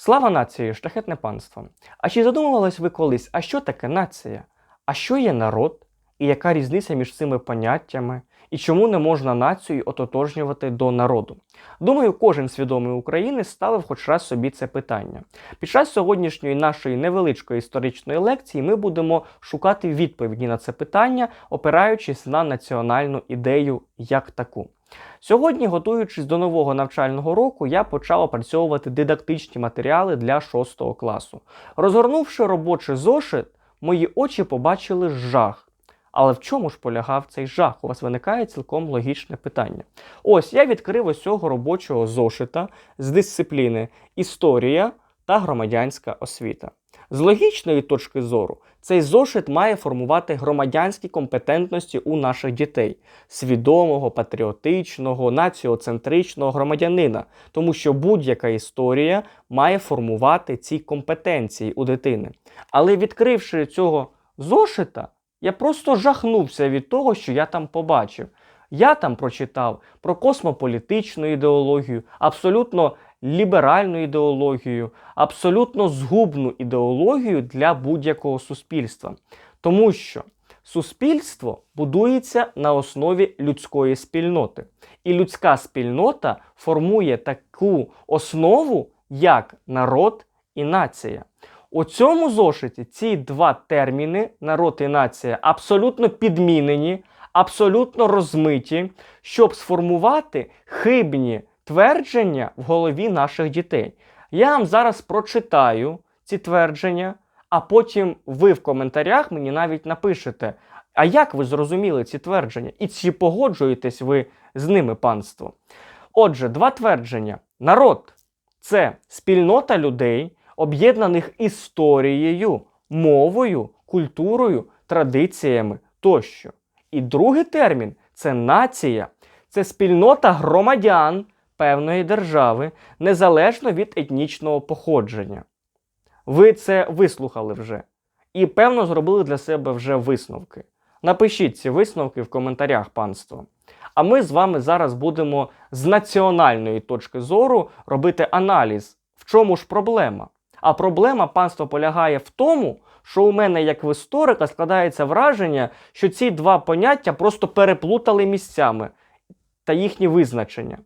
Слава нації, шляхетне панство! А чи задумувались ви колись, а що таке нація? А що є народ? І яка різниця між цими поняттями? І чому не можна націю ототожнювати до народу? Думаю, кожен свідомий українець ставив хоч раз собі це питання. Під час сьогоднішньої нашої невеличкої історичної лекції ми будемо шукати відповіді на це питання, опираючись на національну ідею як таку. Сьогодні, готуючись до нового навчального року, я почав опрацьовувати дидактичні матеріали для 6 класу. Розгорнувши робочий зошит, мої очі побачили жах. Але в чому ж полягав цей жах? У вас виникає цілком логічне питання. Ось я відкрив ось цього робочого зошита з дисципліни Історія та громадянська освіта. З логічної точки зору, цей зошит має формувати громадянські компетентності у наших дітей свідомого, патріотичного, націоцентричного громадянина, тому що будь-яка історія має формувати ці компетенції у дитини. Але відкривши цього зошита, я просто жахнувся від того, що я там побачив. Я там прочитав про космополітичну ідеологію, абсолютно ліберальну ідеологію, абсолютно згубну ідеологію для будь-якого суспільства. Тому що суспільство будується на основі людської спільноти. І людська спільнота формує таку основу, як народ і нація. У цьому зошиті ці два терміни народ і нація абсолютно підмінені, абсолютно розмиті, щоб сформувати хибні твердження в голові наших дітей. Я вам зараз прочитаю ці твердження, а потім ви в коментарях мені навіть напишете, а як ви зрозуміли ці твердження? І чи погоджуєтесь ви з ними, панство? Отже, два твердження: народ це спільнота людей об'єднаних історією, мовою, культурою, традиціями тощо. І другий термін це нація, це спільнота громадян певної держави, незалежно від етнічного походження. Ви це вислухали вже і, певно, зробили для себе вже висновки. Напишіть ці висновки в коментарях, панство. А ми з вами зараз будемо з національної точки зору робити аналіз, в чому ж проблема. А проблема панства полягає в тому, що у мене, як в історика, складається враження, що ці два поняття просто переплутали місцями та їхні визначення.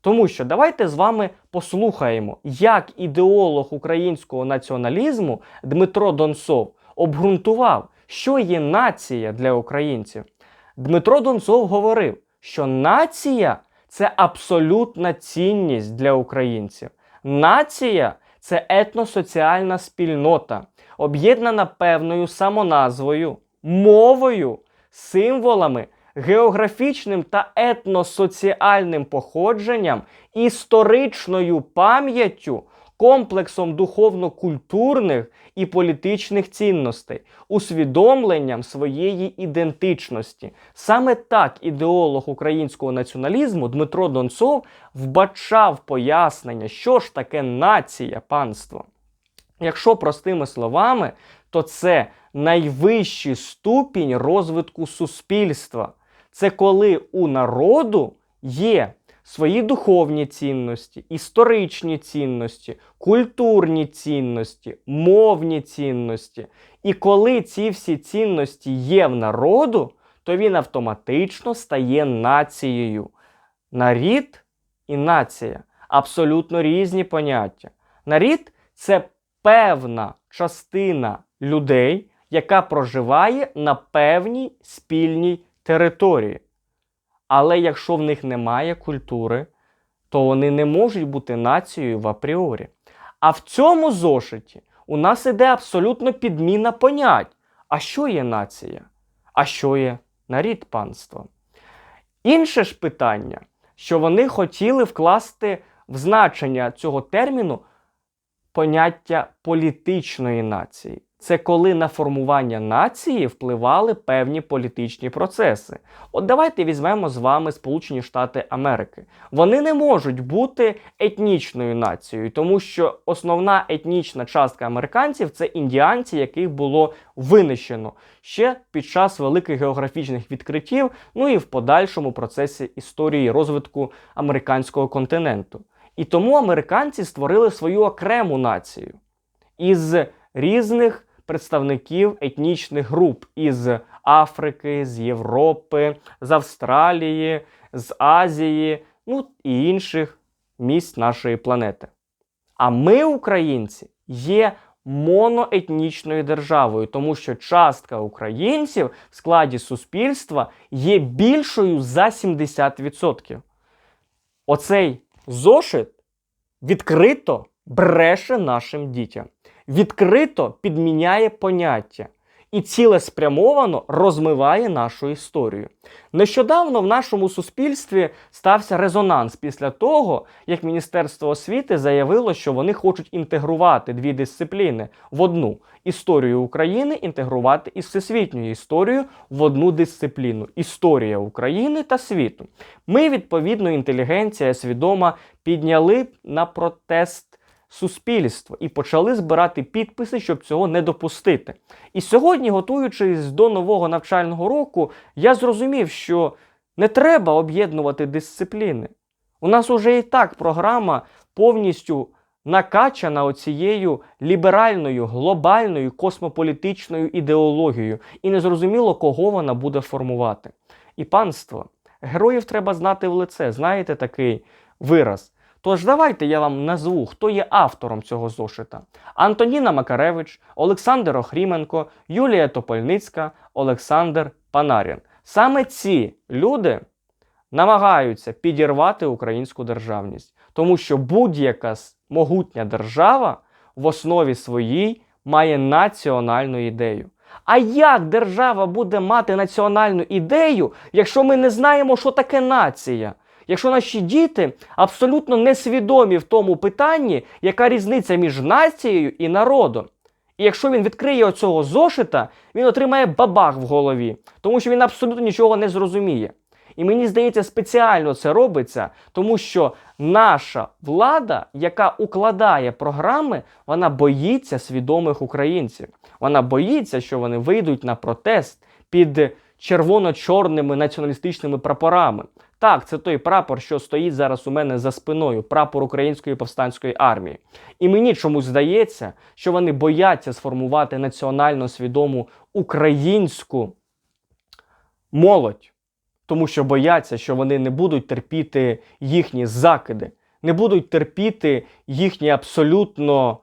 Тому що давайте з вами послухаємо, як ідеолог українського націоналізму Дмитро Донцов обґрунтував, що є нація для українців. Дмитро Донцов говорив, що нація це абсолютна цінність для українців. Нація це етносоціальна спільнота, об'єднана певною самоназвою, мовою, символами, географічним та етносоціальним походженням, історичною пам'яттю, комплексом духовно-культурних і політичних цінностей, усвідомленням своєї ідентичності. Саме так ідеолог українського націоналізму Дмитро Донцов вбачав пояснення, що ж таке нація панство. Якщо простими словами, то це найвищий ступінь розвитку суспільства. Це коли у народу є свої духовні цінності, історичні цінності, культурні цінності, мовні цінності. І коли ці всі цінності є в народу, то він автоматично стає нацією. Нарід і нація абсолютно різні поняття. Нарід це певна частина людей, яка проживає на певній спільній території. Але якщо в них немає культури, то вони не можуть бути нацією в апріорі. А в цьому зошиті у нас іде абсолютно підміна понять. А що є нація? А що є нарід панство? Інше ж питання, що вони хотіли вкласти в значення цього терміну поняття політичної нації. Це коли на формування нації впливали певні політичні процеси. От давайте візьмемо з вами Сполучені Штати Америки. Вони не можуть бути етнічною нацією, тому що основна етнічна частка американців це індіанці, яких було винищено ще під час великих географічних відкриттів, ну і в подальшому процесі історії розвитку американського континенту. І тому американці створили свою окрему націю із різних представників етнічних груп із Африки, з Європи, з Австралії, з Азії, ну і інших місць нашої планети. А ми, українці, є моноетнічною державою, тому що частка українців в складі суспільства є більшою за 70%. Оцей зошит відкрито бреше нашим дітям, відкрито підміняє поняття і цілеспрямовано розмиває нашу історію. Нещодавно в нашому суспільстві стався резонанс після того, як Міністерство освіти заявило, що вони хочуть інтегрувати дві дисципліни в одну історію України, інтегрувати із всесвітньою історією в одну дисципліну історія України та світу. Ми, відповідно, інтелігенція свідома підняли на протест суспільство і почали збирати підписи, щоб цього не допустити. І сьогодні, готуючись до нового навчального року, я зрозумів, що не треба об'єднувати дисципліни. У нас уже і так програма повністю накачана оцією ліберальною, глобальною космополітичною ідеологією, і незрозуміло, кого вона буде формувати. І панство, героїв треба знати в лице. Знаєте такий вираз. Тож давайте я вам назву, хто є автором цього зошита: Антоніна Макаревич, Олександр Охріменко, Юлія Топольницька, Олександр Панарін. Саме ці люди намагаються підірвати українську державність, тому що будь-яка могутня держава в основі своїй має національну ідею. А як держава буде мати національну ідею, якщо ми не знаємо, що таке нація? Якщо наші діти абсолютно несвідомі в тому питанні, яка різниця між нацією і народом. І якщо він відкриє оцього зошита, він отримає бабах в голові, тому що він абсолютно нічого не зрозуміє. І мені здається, спеціально це робиться, тому що наша влада, яка укладає програми, вона боїться свідомих українців. Вона боїться, що вони вийдуть на протест під червоно-чорними націоналістичними прапорами. Так, це той прапор, що стоїть зараз у мене за спиною, прапор Української повстанської армії. І мені чомусь здається, що вони бояться сформувати національно свідому українську молодь, тому що бояться, що вони не будуть терпіти їхні закиди, не будуть терпіти їхні абсолютно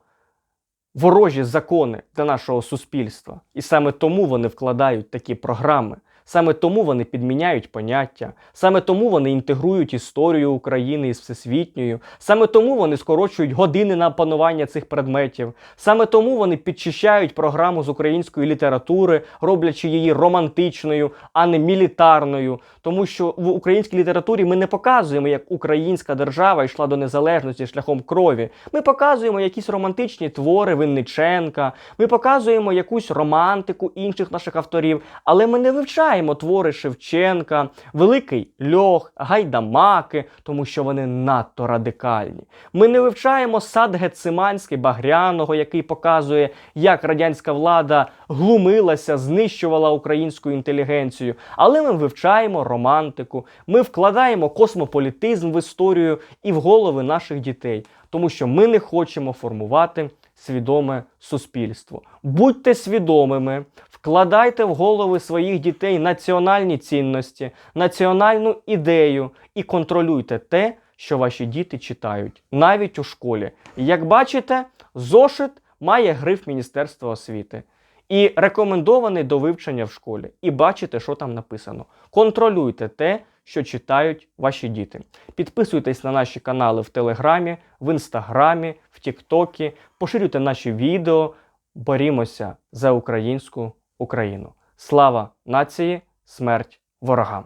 ворожі закони для нашого суспільства. І саме тому вони вкладають такі програми. Саме тому вони підміняють поняття, саме тому вони інтегрують історію України із всесвітньою, саме тому вони скорочують години на опанування цих предметів, саме тому вони підчищають програму з української літератури, роблячи її романтичною, а не мілітарною. Тому що в українській літературі ми не показуємо, як українська держава йшла до незалежності шляхом крові. Ми показуємо якісь романтичні твори Винниченка, ми показуємо якусь романтику інших наших авторів, але ми не вивчаємо твори Шевченка, Великий Льох, Гайдамаки, тому що вони надто радикальні. Ми не вивчаємо сад Гециманський Багряного, який показує, як радянська влада глумилася, знищувала українську інтелігенцію. Але ми вивчаємо романтику, ми вкладаємо космополітизм в історію і в голови наших дітей, тому що ми не хочемо формувати свідоме суспільство. Будьте свідомими, вкладайте в голови своїх дітей національні цінності, національну ідею і контролюйте те, що ваші діти читають, навіть у школі. Як бачите, зошит має гриф Міністерства освіти. І рекомендований до вивчення в школі. І бачите, що там написано. Контролюйте те, що читають ваші діти. Підписуйтесь на наші канали в Телеграмі, в Інстаграмі, в Тіктокі, поширюйте наші відео. Борімося за українську Україну. Слава нації, смерть ворогам!